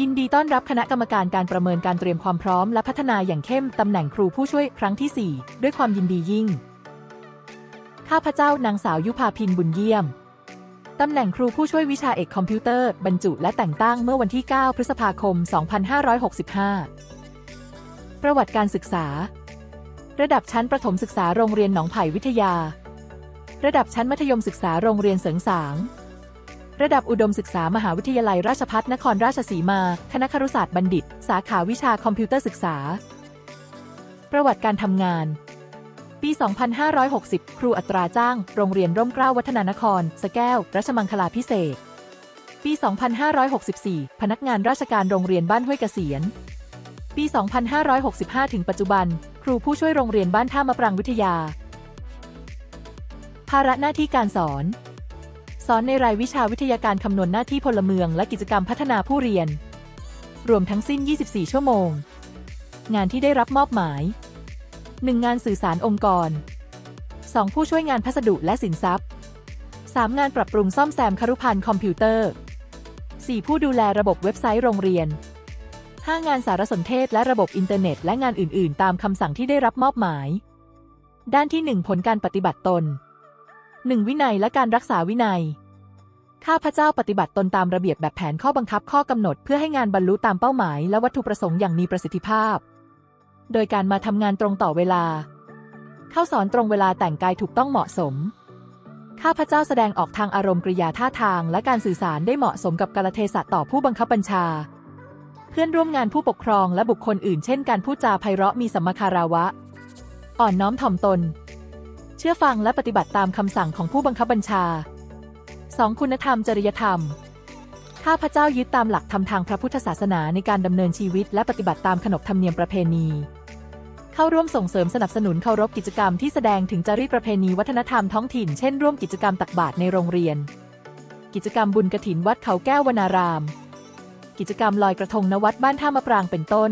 ยินดีต้อนรับคณะกรรมการการประเมินการเตรียมความพร้อมและพัฒนาอย่างเข้มตำแหน่งครูผู้ช่วยครั้งที่ 4 ด้วยความยินดียิ่ง ข้าพเจ้านางสาวยุพาพินบุญเยี่ยม ตำแหน่งครูผู้ช่วยวิชาเอกคอมพิวเตอร์ บรรจุและแต่งตั้งเมื่อวันที่ 9 พฤษภาคม 2565 ประวัติการศึกษา ระดับชั้นประถมศึกษาโรงเรียนหนองไผ่วิทยา ระดับชั้นมัธยมศึกษาโรงเรียนเสริงสาง ระดับอุดมศึกษามหาวิทยาลัยราชภัฏนครราชสีมา คณะครุศาสตร์บัณฑิต สาขาวิชาคอมพิวเตอร์ศึกษา ประวัติการทำงาน ปี 2560 ครูอัตราจ้าง โรงเรียนร่มเกล้าวัฒนานคร สแก้ว รัชมังคลาพิเศษ ปี 2564 พนักงานราชการโรงเรียนบ้านห้วยเกษียณ ปี 2565 ถึงปัจจุบัน ครูผู้ช่วยโรงเรียนบ้านท่ามะปรางวิทยา ภาระหน้าที่การสอน สอนในรายวิชาวิทยาการคำนวณหน้าที่พลเมืองและกิจกรรมพัฒนาผู้เรียน รวมทั้งสิ้น 24 ชั่วโมง งานที่ได้รับมอบหมาย 1. งานสื่อสารองค์กร 2. ผู้ช่วยงานพัสดุและสินทรัพย์ 3. งานปรับปรุงซ่อมแซมคารุภัณฑ์คอมพิวเตอร์ 4. ผู้ดูแลระบบเว็บไซต์โรงเรียน 5. งานสารสนเทศและระบบอินเทอร์เน็ต และงานอื่น ๆ ตามคำสั่งที่ได้รับมอบหมาย ด้านที่ 1 ผลการปฏิบัติตน 1. วินัยและการรักษาวินัย ข้าพเจ้าปฏิบัติตนตามระเบียบแบบแผนข้อบังคับข้อกำหนดเพื่อให้งานบรรลุตามเป้าหมายและวัตถุประสงค์อย่างมีประสิทธิภาพ โดยการมาทำงานตรงต่อเวลา เข้าสอนตรงเวลาแต่งกายถูกต้องเหมาะสม ข้าพเจ้าแสดงออกทางอารมณ์กริยาท่าทางและการสื่อสารได้เหมาะสมกับกาลเทศะต่อผู้บังคับบัญชา เพื่อนร่วมงานผู้ปกครองและบุคคลอื่น เช่น การพูดจาไพเราะมีสัมมาคาราวะ อ่อนน้อมถ่อมตน ชื่อฟังและปฏิบัติตามคำสั่งของผู้บังคับบัญชา 2. คุณธรรมจริยธรรมข้าพเจ้ายึดตามหลักธรรมทางพระพุทธศาสนาในการดำเนินชีวิตและปฏิบัติตามขนบธรรมเนียมประเพณี เข้าร่วมส่งเสริมสนับสนุนเคารพกิจกรรมที่แสดงถึงจรีตประเพณีวัฒนธรรมท้องถิ่นเช่นร่วมกิจกรรมตักบาตรในโรงเรียน กิจกรรมบุญกระถินวัดเขาแก้ววนาราม กิจกรรมลอยกระทงณวัดบ้านท่ามะปรางเป็นต้น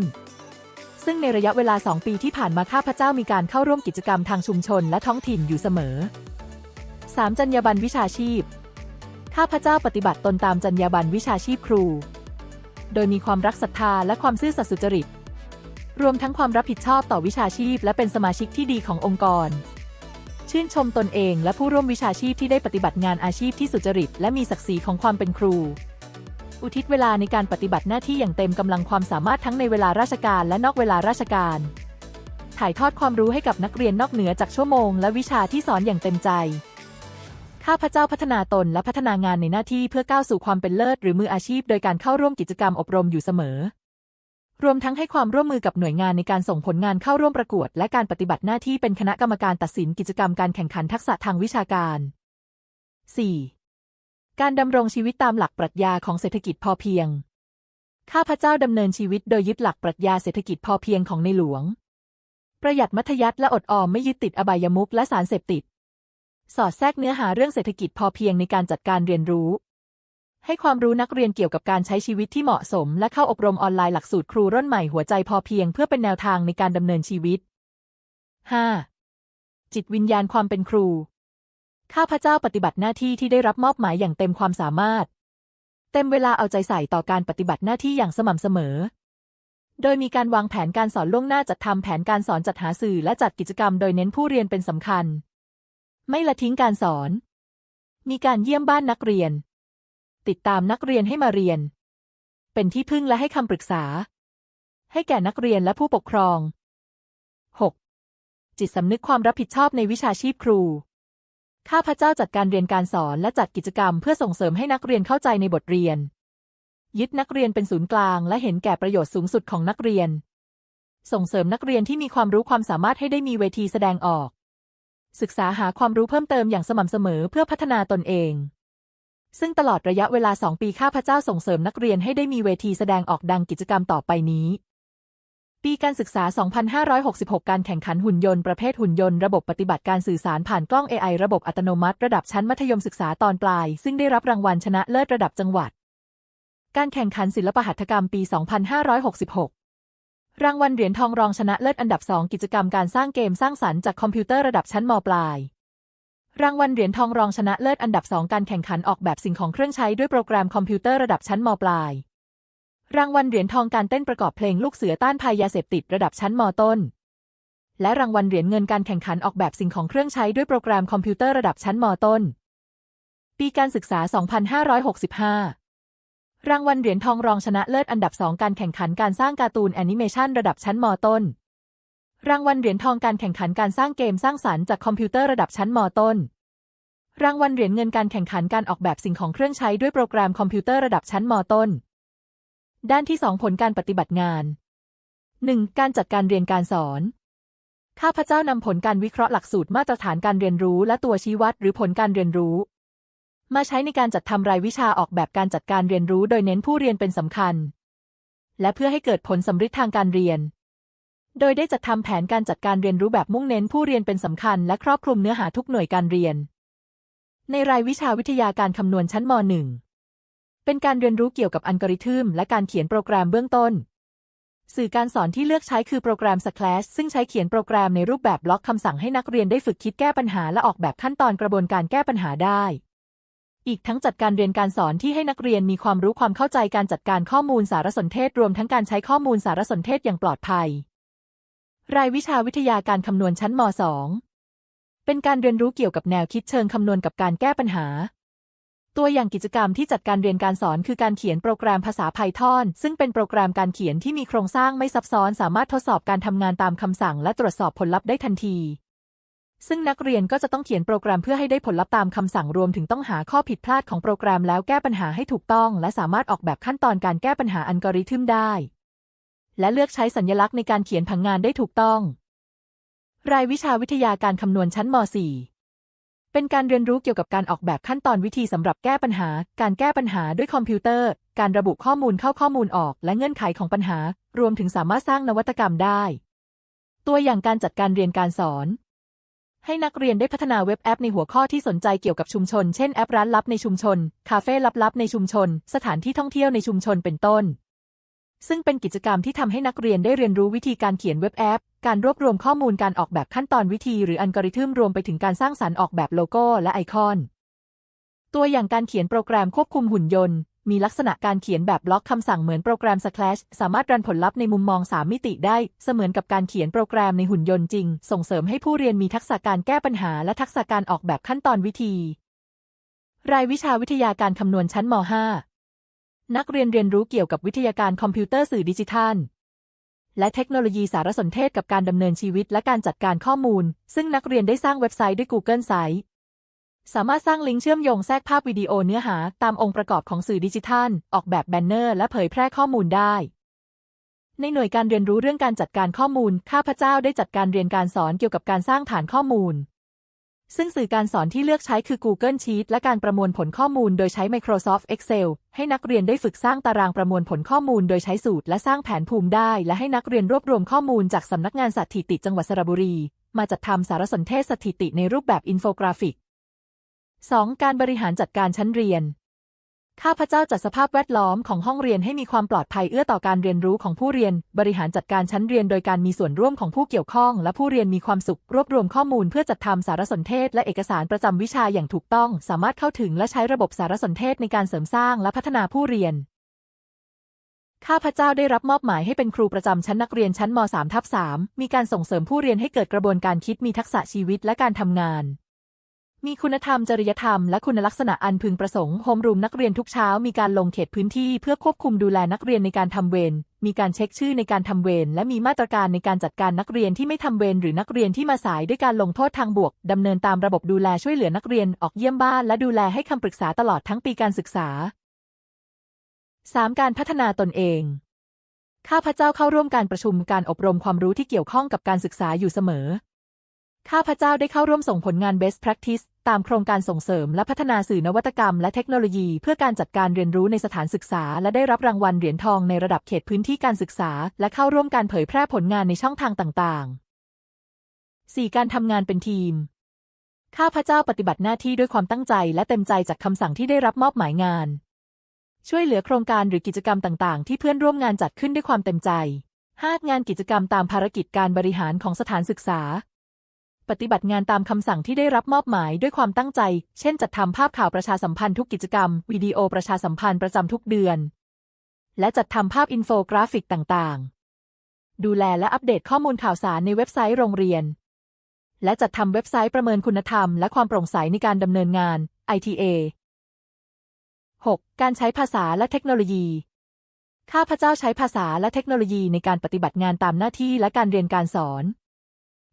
ซึ่งในระยะเวลา 2 ปีที่ผ่านมาข้าพเจ้ามีการเข้าร่วมกิจกรรมทางชุมชนและท้องถิ่นอยู่เสมอ 3. จรรยาบรรณวิชาชีพ ข้าพเจ้าปฏิบัติตนตามจรรยาบรรณวิชาชีพครู โดยมีความรักศรัทธาและความซื่อสัตย์สุจริต รวมทั้งความรับผิดชอบต่อวิชาชีพ และเป็นสมาชิกที่ดีขององค์กร ชื่นชมตนเองและผู้ร่วมวิชาชีพที่ได้ปฏิบัติงานอาชีพที่สุจริต และมีศักดิ์ศรีของความเป็นครู อุทิศเวลาในการปฏิบัติหน้าที่อย่างเต็มกำลังความสามารถทั้งในเวลาราชการและนอกเวลาราชการ ถ่ายทอดความรู้ให้กับนักเรียนนอกเหนือจากชั่วโมงและวิชาที่สอนอย่างเต็มใจ ข้าพเจ้าพัฒนาตนและพัฒนางานในหน้าที่เพื่อก้าวสู่ความเป็นเลิศหรือมืออาชีพ โดยการเข้าร่วมกิจกรรมอบรมอยู่เสมอ รวมทั้งให้ความร่วมมือกับหน่วยงานในการส่งผลงานเข้าร่วมประกวด และการปฏิบัติหน้าที่เป็นคณะกรรมการตัดสินกิจกรรมการแข่งขันทักษะทางวิชาการ 4. การดำรงชีวิตตามหลักปรัชญาของเศรษฐกิจพอเพียง ข้าพเจ้าดำเนินชีวิตโดยยึดหลักปรัชญาเศรษฐกิจพอเพียงของในหลวง ประหยัดมัธยัติและอดออมไม่ยึดติดอบายมุขและสารเสพติด สอดแทรกเนื้อหาเรื่องเศรษฐกิจพอเพียงในการจัดการเรียนรู้ ให้ความรู้นักเรียนเกี่ยวกับการใช้ชีวิตที่เหมาะสม และเข้าอบรมออนไลน์หลักสูตรครูรุ่นใหม่หัวใจพอเพียงเพื่อเป็นแนวทางในการดำเนินชีวิต 5. จิตวิญญาณความเป็นครู ข้าพเจ้าปฏิบัติหน้าที่ที่ได้รับมอบหมายอย่างเต็มความสามารถ เต็มเวลาเอาใจใส่ต่อการปฏิบัติหน้าที่อย่างสม่ำเสมอ โดยมีการวางแผนการสอนล่วงหน้าจัดทำแผนการสอนจัดหาสื่อและจัดกิจกรรมโดยเน้นผู้เรียนเป็นสำคัญ ไม่ละทิ้งการสอน มีการเยี่ยมบ้านนักเรียน ติดตามนักเรียนให้มาเรียน เป็นที่พึ่งและให้คำปรึกษา ให้แก่นักเรียนและผู้ปกครอง 6. จิตสำนึกความรับผิดชอบในวิชาชีพครู ข้าพเจ้าจัดการเรียนการสอนและจัดกิจกรรมเพื่อส่งเสริมให้นักเรียนเข้าใจในบทเรียน ยึดนักเรียนเป็นศูนย์กลาง และเห็นแก่ประโยชน์สูงสุดของนักเรียน ส่งเสริมนักเรียนที่มีความรู้ความสามารถให้ได้มีเวทีแสดงออก ศึกษาหาความรู้เพิ่มเติมอย่างสม่ำเสมอเพื่อพัฒนาตนเอง ซึ่งตลอดระยะเวลา2ปีข้าพเจ้าส่งเสริมนักเรียนให้ได้มีเวทีแสดงออกดังกิจกรรมต่อไปนี้ ปีการศึกษา 2566 การแข่งขันหุ่นยนต์ประเภทหุ่นยนต์ระบบปฏิบัติการสื่อสารผ่านกล้อง AI ระบบอัตโนมัติระดับชั้นมัธยมศึกษาตอนปลาย ซึ่งได้รับรางวัลชนะเลิศระดับจังหวัด การแข่งขันศิลปหัตถกรรมปี 2566 รางวัลเหรียญทองรองชนะเลิศอันดับ 2 กิจกรรมการสร้างเกมสร้างสรรค์จากคอมพิวเตอร์ระดับชั้นมปลาย รางวัลเหรียญทองรองชนะเลิศอันดับ 2 การแข่งขันออกแบบสิ่งของเครื่องใช้ด้วยโปรแกรมคอมพิวเตอร์ระดับชั้นมปลาย รางวัลเหรียญทองการเต้นประกอบเพลงลูกเสือต้านภัยยาเสพติดระดับชั้นมต้น และรางวัลเหรียญเงินการแข่งขันออกแบบสิ่งของเครื่องใช้ด้วยโปรแกรมคอมพิวเตอร์ระดับชั้นมต้น ปีการศึกษา 2565 รางวัลเหรียญทองรองชนะเลิศอันดับ2การแข่งขันการสร้างการ์ตูนแอนิเมชันระดับชั้นมต้น รางวัลเหรียญทองการแข่งขันการสร้างเกมสร้างสรรค์จากคอมพิวเตอร์ระดับชั้นมต้น รางวัลเหรียญเงินการแข่งขันการออกแบบสิ่งของเครื่องใช้ด้วยโปรแกรมคอมพิวเตอร์ระดับชั้นมต้น ด้านที่ 2 ผลการปฏิบัติงาน 1. การจัดการเรียนการสอน ข้าพเจ้านำผลการวิเคราะห์หลักสูตรมาตรฐานการเรียนรู้และตัวชี้วัดหรือผลการเรียนรู้ มาใช้ในการจัดทำรายวิชาออกแบบการจัดการเรียนรู้โดยเน้นผู้เรียนเป็นสำคัญ และเพื่อให้เกิดผลสำฤทธิ์ทางการเรียน โดยได้จัดทำแผนการจัดการเรียนรู้แบบมุ่งเน้นผู้เรียนเป็นสำคัญ และครอบคลุมเนื้อหาทุกหน่วยการเรียน ในรายวิชาวิทยาการคำนวณชั้นม .1 เป็นการเรียนรู้เกี่ยวกับอัลกอริทึมและการเขียนโปรแกรมเบื้องต้น สื่อการสอนที่เลือกใช้คือโปรแกรม Sclash ซึ่งใช้เขียนโปรแกรมในรูปแบบบล็อกคำสั่งให้นักเรียนได้ฝึกคิดแก้ปัญหาและออกแบบขั้นตอนกระบวนการแก้ปัญหาได้ อีกทั้งจัดการเรียนการสอนที่ให้นักเรียนมีความรู้ความเข้าใจการจัดการข้อมูลสารสนเทศรวมทั้งการใช้ข้อมูลสารสนเทศอย่างปลอดภัย รายวิชาวิทยาการคำนวณชั้นม .2 เป็นการเรียนรู้เกี่ยวกับแนวคิดเชิงคำนวณกับการแก้ปัญหา ตัวอย่างกิจกรรมที่จัดการเรียนการสอนคือการเขียนโปรแกรมภาษา Python ซึ่งเป็นโปรแกรมการเขียนที่มีโครงสร้างไม่ซับซ้อน สามารถทดสอบการทำงานตามคำสั่ง และตรวจสอบผลลัพธ์ได้ทันที ซึ่งนักเรียนก็จะต้องเขียนโปรแกรมเพื่อให้ได้ผลลัพธ์ตามคำสั่งรวมถึงต้องหาข้อผิดพลาดของโปรแกรมแล้วแก้ปัญหาให้ถูกต้อง และสามารถออกแบบขั้นตอนการแก้ปัญหาอัลกอริทึมได้ และเลือกใช้สัญลักษณ์ในการเขียนผังงานได้ถูกต้อง รายวิชาวิทยาการคำนวณชั้นม .4 เป็นการเรียนรู้เกี่ยวกับการออกแบบขั้นตอนวิธีสำหรับแก้ปัญหา การแก้ปัญหาด้วยคอมพิวเตอร์ การระบุข้อมูลเข้าข้อมูลออก และเงื่อนไขของปัญหา รวมถึงสามารถสร้างนวัตกรรมได้ ตัวอย่างการจัดการเรียนการสอน ให้นักเรียนได้พัฒนาเว็บแอปในหัวข้อที่สนใจเกี่ยวกับชุมชน เช่นแอปร้านลับในชุมชน คาเฟ่ลับๆในชุมชน สถานที่ท่องเที่ยวในชุมชนเป็นต้น ซึ่งเป็นกิจกรรมที่ทำให้นักเรียนได้เรียนรู้วิธีการเขียนเว็บแอป การรวบรวมข้อมูลการออกแบบขั้นตอนวิธีหรืออัลกอริทึมรวมไปถึงการสร้างสรรค์ออกแบบโลโก้และไอคอน ตัวอย่างการเขียนโปรแกรมควบคุมหุ่นยนต์ มีลักษณะการเขียนแบบบล็อกคำสั่งเหมือนโปรแกรม Scratch สามารถรันผลลัพธ์ในมุมมอง 3 มิติได้ เสมือนกับการเขียนโปรแกรมในหุ่นยนต์จริง ส่งเสริมให้ผู้เรียนมีทักษะการแก้ปัญหา และทักษะการออกแบบขั้นตอนวิธี รายวิชาวิทยาการคำนวณชั้นม .5 นักเรียนเรียนรู้เกี่ยวกับวิทยาการคอมพิวเตอร์สื่อดิจิทัล และเทคโนโลยีสารสนเทศกับการดำเนินชีวิตและการจัดการข้อมูล ซึ่งนักเรียนได้สร้างเว็บไซต์ด้วย Google Sites สามารถสร้างลิงก์เชื่อมโยงแทรกภาพวิดีโอเนื้อหาตามองค์ประกอบของสื่อดิจิทัล ออกแบบแบนเนอร์และเผยแพร่ข้อมูลได้ ในหน่วยการเรียนรู้เรื่องการจัดการข้อมูล ข้าพเจ้าได้จัดการเรียนการสอนเกี่ยวกับการสร้างฐานข้อมูล ซึ่งสื่อการสอนที่เลือกใช้คือ Google Sheet และการประมวลผลข้อมูลโดยใช้ Microsoft Excel ให้นักเรียนได้ฝึกสร้างตารางประมวลผลข้อมูลโดยใช้สูตรและสร้างแผนภูมิได้ และให้นักเรียนรวบรวมข้อมูลจากสำนักงานสถิติจังหวัดสระบุรี มาจัดทำสารสนเทศสถิติในรูปแบบอินโฟกราฟิก 2. การบริหารจัดการชั้นเรียน ข้าพเจ้าจัดสภาพแวดล้อมของห้องเรียนให้มีความปลอดภัยเอื้อต่อการเรียนรู้ของผู้เรียน บริหารจัดการชั้นเรียนโดยการมีส่วนร่วมของผู้เกี่ยวข้อง และผู้เรียนมีความสุข รวบรวมข้อมูลเพื่อจัดทำสารสนเทศ และเอกสารประจำวิชาอย่างถูกต้อง สามารถเข้าถึงและใช้ระบบสารสนเทศในการเสริมสร้างและพัฒนาผู้เรียนข้าพเจ้าได้รับมอบหมายให้เป็นครูประจำชั้นนักเรียนชั้นม .3 ทับ3มีการส่งเสริมผู้เรียนให้เกิดกระบวนการคิดมีทักษะชีวิตและการทำงาน มีคุณธรรมจริยธรรมและคุณลักษณะอันพึงประสงค์โฮมรูมนักเรียนทุกเช้ามีการลงเขตพื้นที่เพื่อควบคุมดูแลนักเรียนในการทำเวร มีการเช็คชื่อในการทำเวรและมีมาตรการในการจัดการนักเรียนที่ไม่ทำเวรหรือนักเรียนที่มาสายด้วยการลงโทษทางบวกดำเนินตามระบบดูแลช่วยเหลือนักเรียนออกเยี่ยมบ้านและดูแลให้คำปรึกษาตลอดทั้งปีการศึกษา 3. การพัฒนาตนเอง ข้าพเจ้าเข้าร่วมการประชุมการอบรมความรู้ที่เกี่ยวข้องกับการศึกษาอยู่เสมอ ข้าพเจ้าได้เข้าร่วมส่งผลงาน Best Practice ตามโครงการส่งเสริมและพัฒนาสื่อนวัตกรรมและเทคโนโลยีเพื่อการจัดการเรียนรู้ในสถานศึกษา และได้รับรางวัลเหรียญทองในระดับเขตพื้นที่การศึกษา และเข้าร่วมการเผยแพร่ผลงานในช่องทางต่างๆ 4. การทำงานเป็นทีม ข้าพเจ้าปฏิบัติหน้าที่ด้วยความตั้งใจและเต็มใจจากคำสั่งที่ได้รับมอบหมายงาน ช่วยเหลือโครงการหรือกิจกรรมต่างๆ ที่เพื่อนร่วมงานจัดขึ้นด้วยความเต็มใจ 5. งานกิจกรรมตามภารกิจการบริหารของสถานศึกษา ปฏิบัติงานตามคำสั่งที่ได้รับมอบหมายด้วยความตั้งใจ เช่นจัดทำภาพข่าวประชาสัมพันธ์ทุกกิจกรรม วิดีโอประชาสัมพันธ์ประจำทุกเดือน และจัดทำภาพอินโฟกราฟิกต่างๆ ดูแลและอัปเดตข้อมูลข่าวสารในเว็บไซต์โรงเรียน และจัดทำเว็บไซต์ประเมินคุณธรรม และความโปร่งใสในการดำเนินงาน ITA 6. การใช้ภาษาและเทคโนโลยี ข้าพเจ้าใช้ภาษาและเทคโนโลยีในการปฏิบัติงานตามหน้าที่และการเรียนการสอน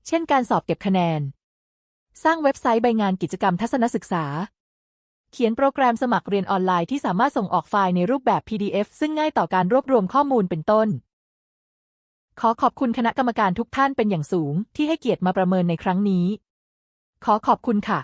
เช่นการสอบเก็บคะแนน สร้างเว็บไซต์ใบงานกิจกรรมทัศนศึกษา เขียนโปรแกรมสมัครเรียนออนไลน์ที่สามารถส่งออกไฟล์ในรูปแบบ PDF ซึ่งง่ายต่อการรวบรวมข้อมูลเป็นต้น ขอขอบคุณคณะกรรมการทุกท่านเป็นอย่างสูงที่ให้เกียรติมาประเมินในครั้งนี้ ขอขอบคุณค่ะ